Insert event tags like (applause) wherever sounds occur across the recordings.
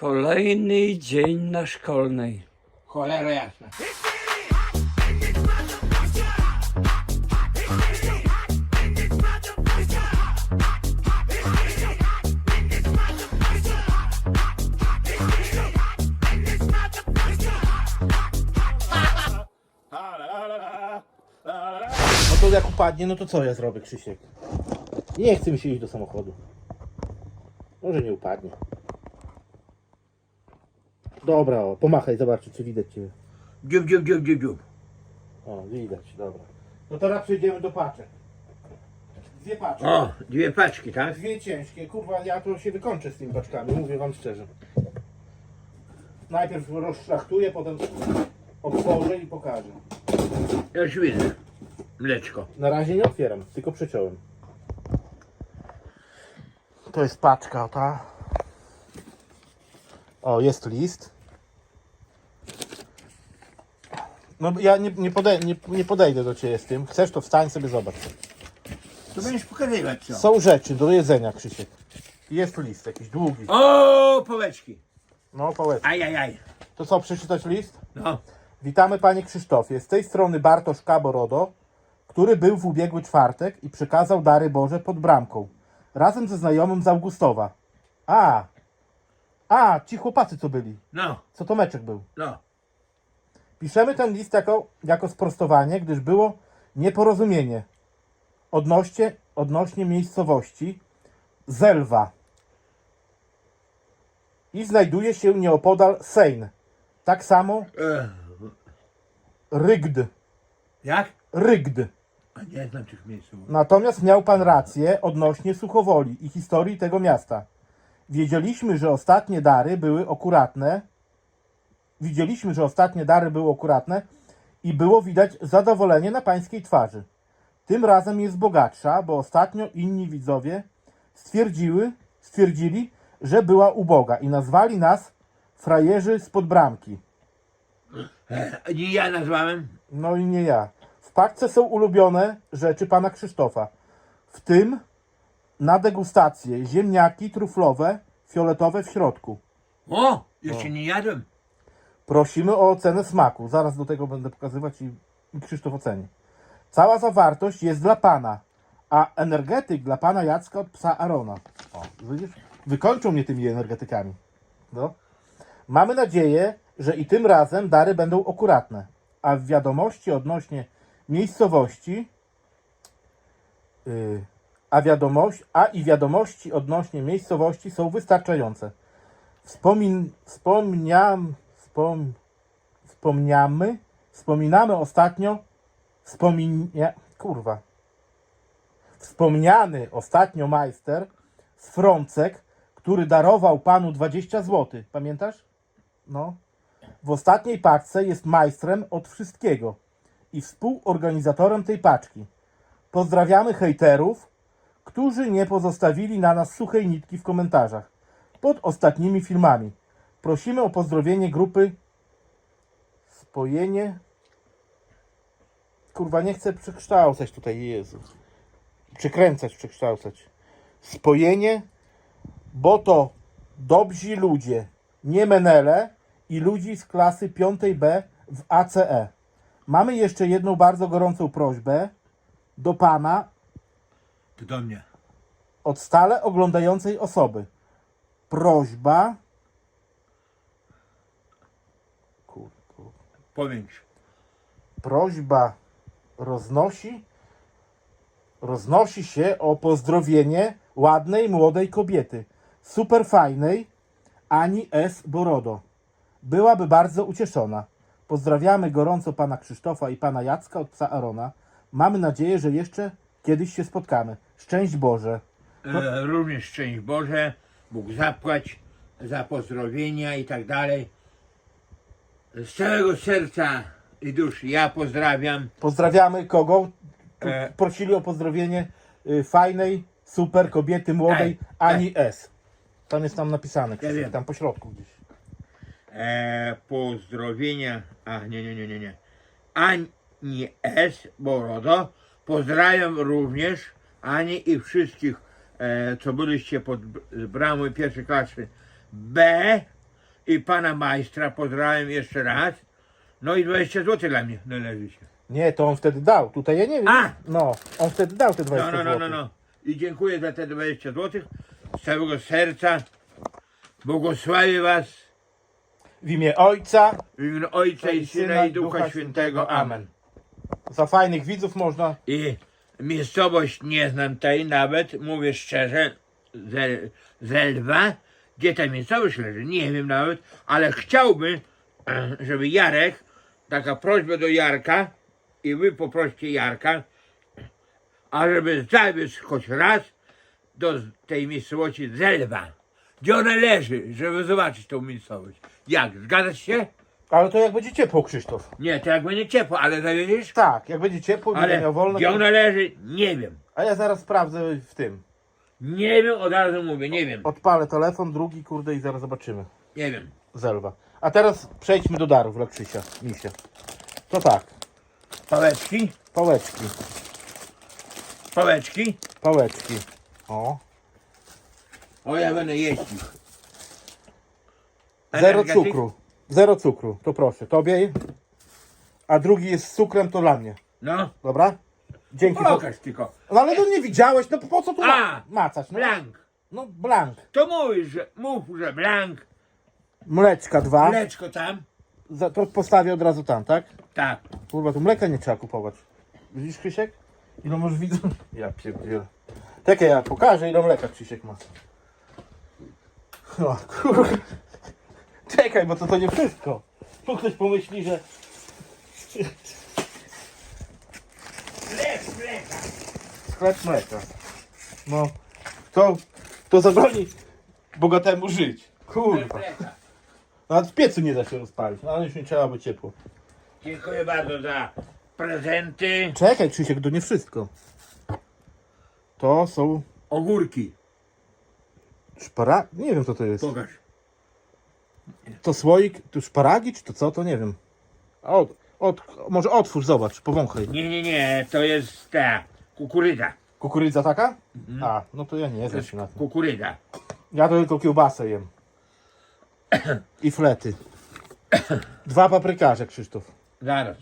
Kolejny dzień na szkolnej. Cholera jasna. No to jak upadnie, no to co ja zrobię, Krzysiek? Nie chce mi się iść do samochodu. Może nie upadnie. Dobra, o, pomachaj, zobaczyć, czy widać Cię. Dziób, dziób, dziób, dziób, dziób. O, widać, dobra. No teraz przejdziemy do paczek. Dwie paczki. O, dwie paczki, tak? Dwie ciężkie. Kurwa, ja to się wykończę z tymi paczkami, mówię Wam szczerze. Najpierw rozszlachtuję, potem otworzę i pokażę. Ja już widzę. Mleczko. Na razie nie otwieram, tylko przeciąłem. To jest paczka ta. O, jest list. No ja nie, nie, podej nie, nie podejdę do Ciebie z tym. Chcesz to wstań sobie zobacz. To będziesz pokazywać co? Są rzeczy do jedzenia, Krzysiek. Jest list jakiś długi. O, połeczki. No, powiedz. Ajajaj. To co, przeczytać list? No. Witamy Panie Krzysztofie. Z tej strony Bartosz Kaborodo, który był w ubiegły czwartek i przekazał dary Boże pod bramką. Razem ze znajomym z Augustowa. A, a, ci chłopacy co byli. No, Co to meczek był. no. Piszemy ten list jako, jako sprostowanie, gdyż było nieporozumienie odnośnie, odnośnie miejscowości Zelwa i znajduje się nieopodal Sejn. Tak samo Rygd. jak? Rygd. A nie znam tych miejsc. Natomiast miał pan rację odnośnie Suchowoli i historii tego miasta. Wiedzieliśmy, że ostatnie dary były akuratne. Widzieliśmy, że ostatnie dary były akuratne i było widać zadowolenie na pańskiej twarzy. Tym razem jest bogatsza, bo ostatnio inni widzowie stwierdziły, stwierdzili, że była uboga i nazwali nas frajerzy spod bramki. Nie ja nazwałem. No i nie ja. W paczce są ulubione rzeczy pana Krzysztofa. W tym na degustację ziemniaki truflowe, fioletowe w środku. O, jeszcze nie jadłem. Prosimy o ocenę smaku. Zaraz do tego będę pokazywać i, i Krzysztof oceni. Cała zawartość jest dla pana, a energetyk dla pana Jacka od psa Arona. O, widzisz? Wykończą mnie tymi energetykami. No. Mamy nadzieję, że i tym razem dary będą akuratne, a w wiadomości odnośnie miejscowości yy, a, wiadomość, a i wiadomości odnośnie miejscowości są wystarczające. Wspomin, wspomniam, wspom, wspomniamy, wspominamy ostatnio, wspominia, kurwa, wspomniany ostatnio majster z Frącek, który darował panu 20 zł. Pamiętasz? No. W ostatniej paczce jest majstrem od wszystkiego i współorganizatorem tej paczki. Pozdrawiamy hejterów, którzy nie pozostawili na nas suchej nitki w komentarzach pod ostatnimi filmami. Prosimy o pozdrowienie grupy Spojenie. Kurwa, nie chcę przekształcać tutaj, Jezu. Przekręcać, przekształcać. Spojenie, bo to dobrzy ludzie, nie menele i ludzi z klasy 5B w ACE. Mamy jeszcze jedną bardzo gorącą prośbę do pana To do mnie. od stale oglądającej osoby. Prośba. Powiększ. prośba roznosi. Roznosi się o pozdrowienie ładnej młodej kobiety. Super fajnej Ani S. Borodo. Byłaby bardzo ucieszona. Pozdrawiamy gorąco pana Krzysztofa i pana Jacka od psa Arona. Mamy nadzieję, że jeszcze kiedyś się spotkamy. Szczęść Boże. E, również szczęść Boże. Bóg zapłać za pozdrowienia i tak dalej. Z całego serca i duszy ja pozdrawiam. Pozdrawiamy kogo? Tu E. Prosili o pozdrowienie y, fajnej, super kobiety młodej Ej, Ani S. Tam jest tam napisane, Krzysiek, wiem. tam po środku gdzieś. E, pozdrowienia. A nie, nie, nie, nie, nie. Ani S. Borodo. Pozdrawiam również Ani i wszystkich, e, co byliście pod b- bramą pierwszej klasy B. i pana majstra pozdrawiam jeszcze raz. No i 20 zł dla mnie należy się. Nie, to on wtedy dał. Tutaj ja nie wiem. A! No, on wtedy dał te 20 No, no, no, no, no. I dziękuję za te 20 zł. Z całego serca. Błogosławię was W imię Ojca w imię Ojca i Syna i Ducha Świętego. Amen. Za fajnych widzów można. I miejscowość nie znam tej nawet, mówię szczerze, Zel, Zelwa. Gdzie ta miejscowość leży? Nie wiem nawet, ale chciałbym, e, żeby Jarek, taka prośba do Jarka i wy poproście Jarka, ażeby zawiózł choć raz do tej miejscowości Zelwa. Gdzie ona leży, żeby zobaczyć tą miejscowość. Jak? Zgadzasz się? Ale to jak będzie ciepło, Krzysztof. Nie, to jak będzie ciepło, ale zawiedziesz? Tak, jak będzie ciepło, będę miał wolne. gdzie To... ona leży? Nie wiem. A ja zaraz sprawdzę w tym. Nie wiem, od razu mówię, nie wiem, Odpalę telefon, drugi, kurde, i zaraz zobaczymy. nie wiem. Zelwa. A teraz przejdźmy do darów dla Krzysia, misia. To tak, Pałeczki, pałeczki, pałeczki. pałeczki. O, O, ja będę ich. zero Energetyk? cukru. Zero cukru, to proszę, tobie. A drugi jest z cukrem, to dla mnie. No, Dobra? Dzięki. bo- pokaż tylko. No ale to nie widziałeś, no po co tu A! ma- macać? No, Blank. no blank. To mówisz, że, mów, że blank. Mleczka dwa. Mleczko tam. Za, to postawię od razu tam, tak? Tak. Kurwa, tu mleka nie trzeba kupować. Widzisz, Krzysiek? Ile masz widzów? Ja pierdzielę. Czekaj, ja pokażę, ile mleka Krzysiek ma. O, kurwa. Czekaj, bo to to nie wszystko. Tu ktoś pomyśli, że... Mlek, mleka. Sklep mleka. No, to, to zabroni bogatemu żyć. Kurwa. Nawet w piecu nie da się rozpalić, no ale już nie trzeba, by ciepło. Dziękuję bardzo za prezenty. Czekaj, Krzysiek, to nie wszystko. To są Ogórki. szpara... Nie wiem, co to jest. Pokaż. To słoik, tu szparagi, czy to co, to nie wiem. Od, może otwórz, zobacz, powąchaj. Nie, nie, nie, to jest ta kukurydza. Kukurydza taka? A, no to ja nie To znam jest się na tym. kukurydza. Ja to tylko kiełbasę jem. (coughs) I flety. Dwa paprykarze, Krzysztof. Zaraz.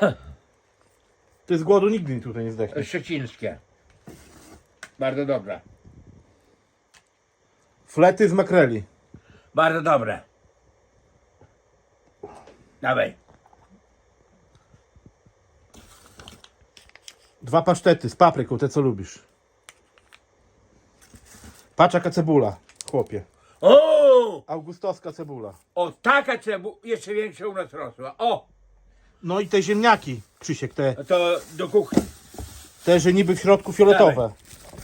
(coughs) Ty z głodu nigdy tutaj nie zdechniesz. Szczecińskie. Bardzo dobre. Flety z makreli. Bardzo dobre. Dawaj. Dwa pasztety z papryką, te co lubisz. Patrz jaka cebula, chłopie. O! Augustowska cebula. O, taka cebu jeszcze większa u nas rosła. O! No i te ziemniaki, Krzysiek, te, To do kuchni. te że niby w środku fioletowe.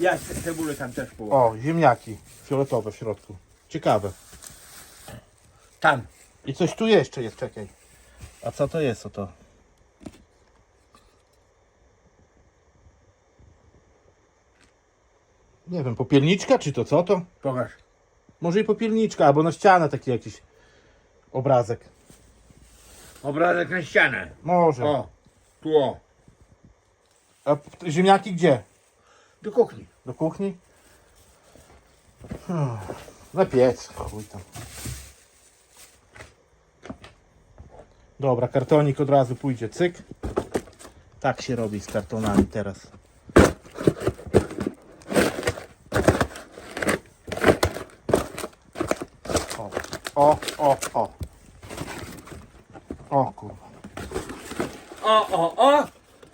Ja ce- cebulę tam też położę. O, ziemniaki fioletowe w środku. Ciekawe. Tam. I coś tu jeszcze jest, czekaj. A co to jest, o to? Nie wiem, popielniczka czy to co to? Pokaż. Może i popielniczka, albo na ścianę taki jakiś obrazek. Obrazek na ścianę. Może. O. Tu o. A p- ziemniaki gdzie? Do kuchni. Do kuchni? Hmm. Na piec. Chuj tam. Dobra, kartonik od razu pójdzie. Cyk. Tak się robi z kartonami teraz. O, o, o, o. O kurwa. O, o, o.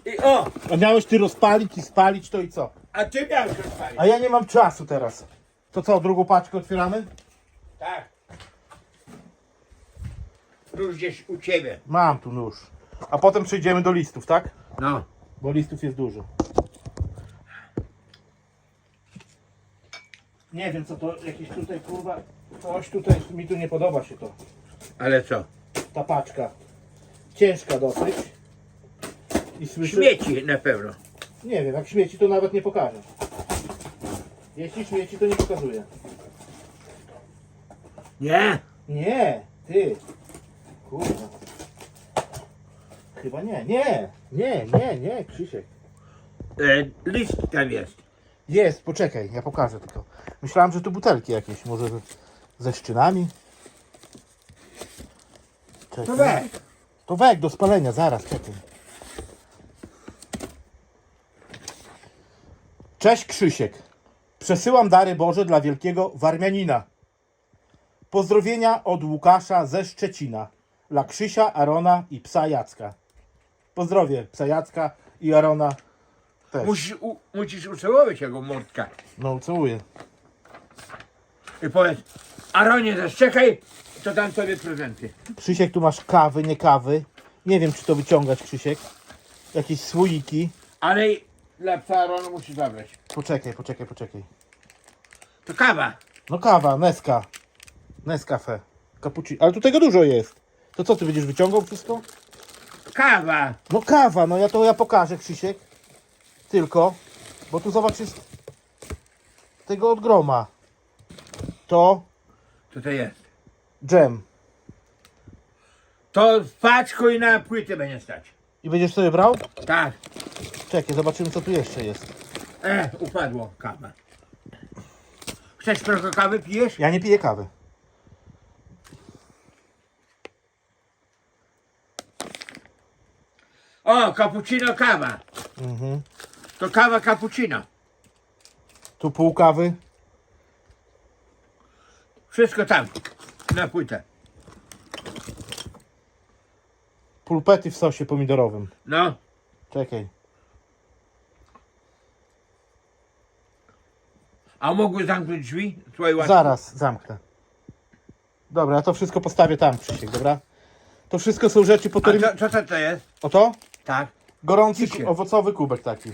I o. A miałeś ty rozpalić i spalić to i co? A ty miałeś rozpalić. A ja nie mam czasu teraz. To co, drugą paczkę otwieramy? Tak. Już gdzieś u ciebie. Mam tu nóż. A potem przejdziemy do listów, tak? No. Bo listów jest dużo. Nie wiem co to, jakieś tutaj kurwa, coś tutaj, mi tu nie podoba się to. Ale co? Ta paczka. Ciężka dosyć. I słyszę... Śmieci na pewno. Nie wiem, jak śmieci to nawet nie pokażę. Jeśli śmieci to nie pokazuje. Nie. Nie, ty. Kurwa. Chyba nie, nie, nie, nie, nie, Krzysiek. E, list tam jest. Jest, poczekaj, ja pokażę tylko. Myślałem, że tu butelki jakieś, może ze- ze szczynami. Czekaj. To weź. To wek do spalenia, zaraz, czekaj. Cześć Krzysiek. Przesyłam dary Boże dla wielkiego Warmianina. Pozdrowienia od Łukasza ze Szczecina. Dla Krzysia, Arona i psa Jacka. Pozdrowie psa Jacka i Arona też. Musisz, u, musisz ucałować jego mordka. No, całuję. I powiedz, Aronie, zaszczekaj, to dam sobie prezenty. Krzysiek, tu masz kawy, nie kawy. Nie wiem, czy to wyciągać, Krzysiek. Jakieś słoiki. Ale dla psa Arona musisz zabrać. Poczekaj, poczekaj, poczekaj. To kawa. No kawa, Neska. Nescafe. Cappuccino. Ale tu tego dużo jest. To co, ty będziesz wyciągał wszystko? Kawa. No kawa, no ja to ja pokażę, Krzysiek. Tylko, bo tu zobacz jest tego od groma. To Co to jest? dżem. To w paczku i na płytę będzie stać. I będziesz sobie brał? Tak. Czekaj, zobaczymy co tu jeszcze jest. E, upadło kawa. Chcesz trochę kawy, pijesz? Ja nie piję kawy. O, cappuccino kawa. Mhm. To kawa cappuccino. Tu pół kawy. Wszystko tam. Na płytę. Pulpety w sosie pomidorowym. No. Czekaj. A mogły zamknąć drzwi? Łatwe. Zaraz zamknę. Dobra, ja to wszystko postawię tam, Krzysiek, dobra? To wszystko są rzeczy po A terminie. co, co to, to jest? Oto? Tak. Gorący, Ciszej. owocowy kubek taki.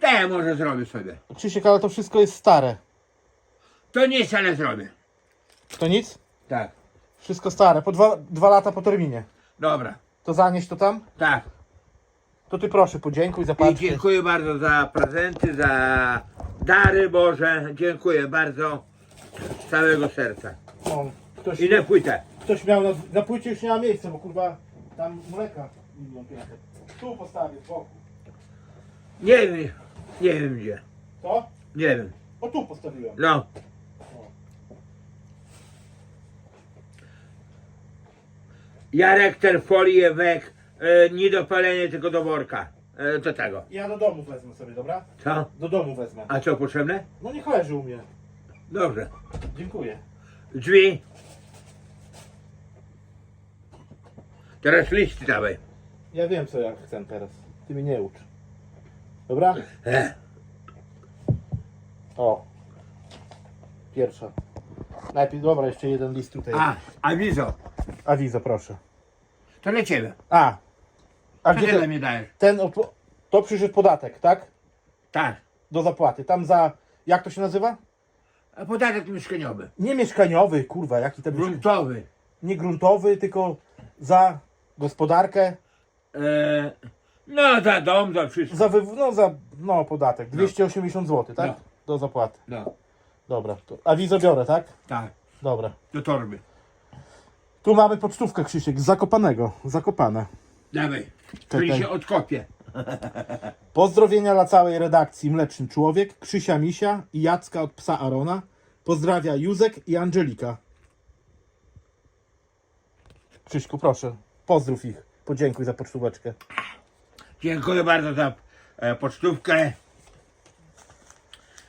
To ja może zrobię sobie. Krzysiek, ale to wszystko jest stare. To nic, ale zrobię. To nic? Tak. Wszystko stare. Po dwa, dwa lata po terminie. Dobra. To zanieś to tam? Tak. To ty proszę, podziękuj za I paczkę. dziękuję bardzo za prezenty, za dary Boże. Dziękuję bardzo z całego serca. Ktoś, I na płytę. ktoś miał na, na płycie już nie ma miejsca, bo kurwa tam mleka milion pięćset. Tu postawię, z boku. Nie wiem, nie wiem gdzie. To? Nie wiem. O tu postawiłem. No. Jarek ten folię wek, e, nie do palenia, tylko do worka. E, do tego. Ja do domu wezmę sobie, dobra? Co? Do domu wezmę. A co potrzebne? No niech leży u mnie. Dobrze. Dziękuję. Drzwi. Teraz listy dawaj. Ja wiem co ja chcę teraz. Ty mnie nie ucz. Dobra? E, O. Pierwsza. Najpierw, dobra, jeszcze jeden list tutaj. A, awizo. Awizo, proszę. To ciebie. A. A Co gdzie ty dla ten, mnie dajesz? ten to przyszedł podatek, tak? Tak. Do zapłaty. Tam za, jak to się nazywa? A podatek mieszkaniowy. Nie mieszkaniowy, kurwa, jaki to mieszka- Gruntowy. Nie gruntowy, tylko za gospodarkę, E, no za dom, za wszystko. za, wyw- no za, no podatek. 280 zł, tak? No. Do zapłaty. No, Dobra. To awizo biorę, tak? tak. Dobra. Do torby. Tu mamy pocztówkę, Krzysiek, z Zakopanego. Zakopane. Dawaj. Czyli się odkopię. Pozdrowienia dla całej redakcji Mleczny Człowiek, Krzysia Misia i Jacka od psa Arona. Pozdrawia Józek i Angelika. Krzyśku, proszę, pozdrów ich. Podziękuj za pocztóweczkę. Dziękuję bardzo za e, pocztówkę.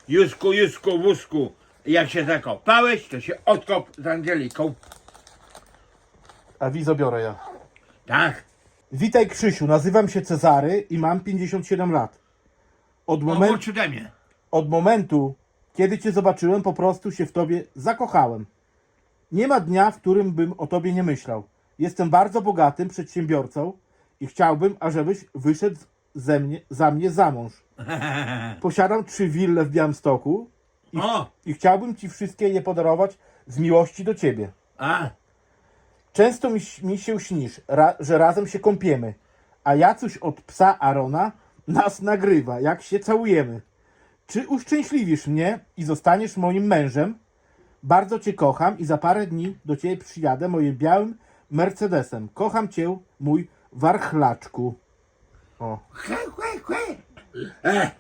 Jusku, Jusku, wózku. Jak się zakopałeś, to się odkop z Angeliką. A wizo biorę ja. Tak. Witaj Krzysiu, nazywam się Cezary i mam 57 lat. Od, O, momen- młodszy ode mnie. od momentu, kiedy Cię zobaczyłem, po prostu się w Tobie zakochałem. Nie ma dnia, w którym bym o Tobie nie myślał. Jestem bardzo bogatym przedsiębiorcą i chciałbym, ażebyś wyszedł ze mnie, za mnie za mąż. (laughs) Posiadam trzy wille w Białymstoku i, O, i chciałbym Ci wszystkie je podarować z miłości do Ciebie. a, Często mi, mi się śnisz, ra, że razem się kąpiemy, a Jacuś od psa Arona nas nagrywa, jak się całujemy. Czy uszczęśliwisz mnie i zostaniesz moim mężem? Bardzo Cię kocham i za parę dni do Ciebie przyjadę moim białym Mercedesem. Kocham Cię, mój warchlaczku. O, chę, chę, chę. E,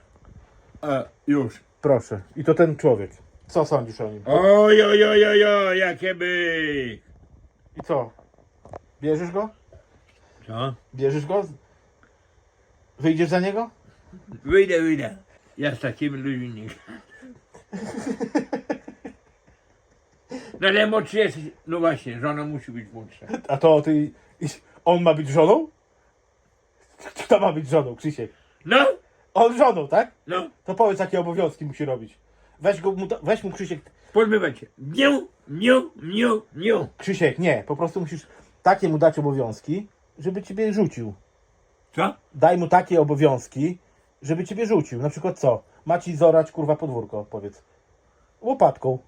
e, już. proszę. I to ten człowiek. Co sądzisz o nim? Oj, oj, oj, oj, oj, jakie by. I co? Bierzesz go? Co? Bierzesz go? Wyjdziesz za niego? Wyjdę, wyjdę. Ja z takimi ludźmi nie. No ale młodszy jesteś. No właśnie, żona musi być młodsza. A to ty. On ma być żoną? Kto ma być żoną, Krzysiek? No, On żoną, tak? no, To powiedz, jakie obowiązki musi robić. Weź go, mu, weź mu Krzysiek. Pozbywać się. Miu, miu, miu, miu. Krzysiek, nie, po prostu musisz takie mu dać obowiązki, żeby ciebie rzucił. Co? Daj mu takie obowiązki, żeby ciebie rzucił. Na przykład co? Ma ci zorać kurwa podwórko, powiedz. Łopatką.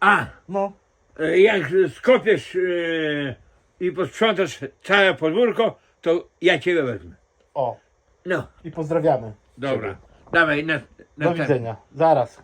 A, No. e, jak skopiesz e, i posprzątasz całe podwórko, to ja ciebie wezmę. O. No, I pozdrawiamy. dobra. Dawaj, na, na Do widzenia. Zaraz.